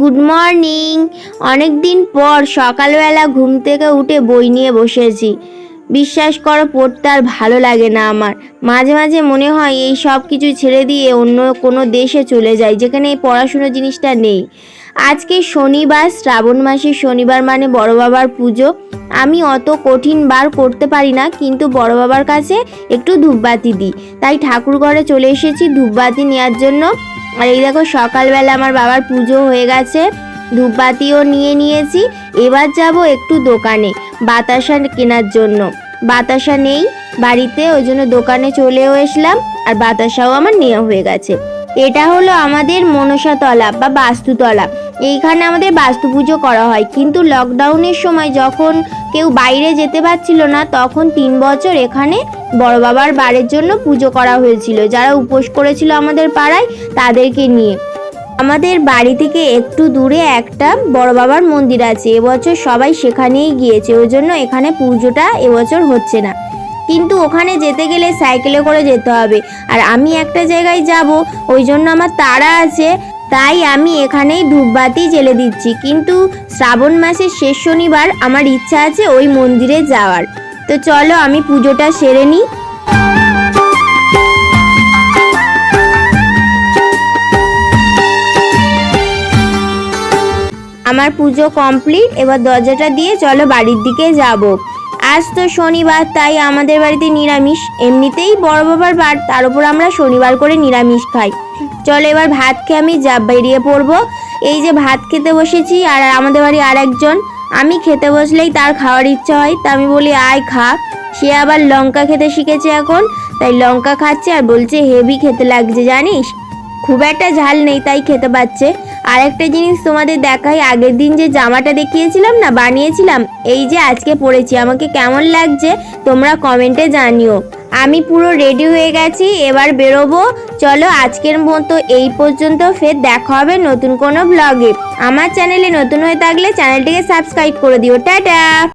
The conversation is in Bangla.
গুড মর্নিং অনেক দিন পর সকালবেলা ঘুম থেকে উঠে বই নিয়ে বসেছি। বিশ্বাস করো, পড়তে আর ভালো লাগে না আমার। মাঝে মাঝে মনে হয় এই সব কিছু ছেড়ে দিয়ে অন্য কোনো দেশে চলে যাই, যেখানে এই পড়াশুনো জিনিসটা নেই। আজকে শনিবার, শ্রাবণ মাসের শনিবার মানে বড় বাবার পুজো। আমি অত কঠিন বার করতে পারি না, কিন্তু বড় বাবার কাছে একটু ধূপবাতি দিই। তাই ঠাকুর ঘরে চলে এসেছি ধূপবাতি নেওয়ার জন্য। আর এই দেখো সকালবেলা আমার বাবার পুজো হয়ে গেছে, ধূপবাতিও নিয়ে নিয়েছি। এবার যাব একটু দোকানে বাতাসা কেনার জন্য। বাতাসা নেই বাড়িতে, ওই জন্য দোকানে চলেও এসলাম আর বাতাসাও আমার নেওয়া হয়ে গেছে। এটা হলো আমাদের মনসাতলা বা বাস্তুতলা। এইখানে আমাদের বাস্তু পুজো করা হয়। কিন্তু লকডাউনের সময় যখন কেউ বাইরে যেতে পারছিল না, তখন তিন বছর এখানে বড় বাবার বাড়ির জন্য পুজো করা হয়েছিল। যারা উপোস করেছিল আমাদের পাড়ায় তাদেরকে নিয়ে। আমাদের বাড়ি থেকে একটু দূরে একটা বড় বাবার মন্দির আছে। এবছর সবাই সেখানেই গিয়েছে। ওই জন্য এখানে পুজোটা এবছর হচ্ছে না। কিন্তু ওখানে যেতে গেলে সাইকেলে করে যেতে হবে। আর আমি একটা জায়গায় যাব, ওই জন্য আমার তাড়া আছে। তাই আমি এখানেই ধূপবাতি জেলে দিচ্ছি। কিন্তু শ্রাবণ মাসের শেষ শনিবার আমার ইচ্ছা আছে ওই মন্দিরে যাওয়ার। তো চলো আমি পুজোটা সেরে নিই। আমার পুজো কমপ্লিট, এবার দরজাটা দিয়ে চলো বাড়ির দিকে যাব। আজ তো শনিবার, তাই আমাদের বাড়িতে নিরামিষ। এমনিতেই বড় বাবার বার, তার উপর আমরা শনিবার করে নিরামিষ খাই। চলো এবার ভাত খেয়ে আমি যা বেরিয়ে পড়ব। এই যে ভাত খেতে বসেছি, আর আমাদের বাড়ি আর একজন আমি খেতে বসলেই তার খাওয়ার ইচ্ছা হয়, তা আমি বলি, আয় খা। সে আবার লঙ্কা খেতে শিখেছে এখন, তাই লঙ্কা খাচ্ছে আর বলছে, হেভি খেতে লাগছে, জানিস? খুব একটা ঝাল নেই, তাই খেতে পাচ্ছে আর একটা জিনিস তোমাদের দেখাই, আগের দিন যে জামাটা দেখিয়েছিলাম না, বানিয়েছিলাম, এই যে আজকে পড়েছি, আমাকে কেমন লাগছে তোমরা কমেন্টে জানিও। আমি পুরো রেডি হয়ে গেছি, এবার বেরোবো। চলো আজকের মতো এই পর্যন্ত, ফের দেখা হবে নতুন কোনো ব্লগে আমার চ্যানেলে নতুন হয়ে থাকলে চ্যানেলটিকে সাবস্ক্রাইব করে দিও। টাটা!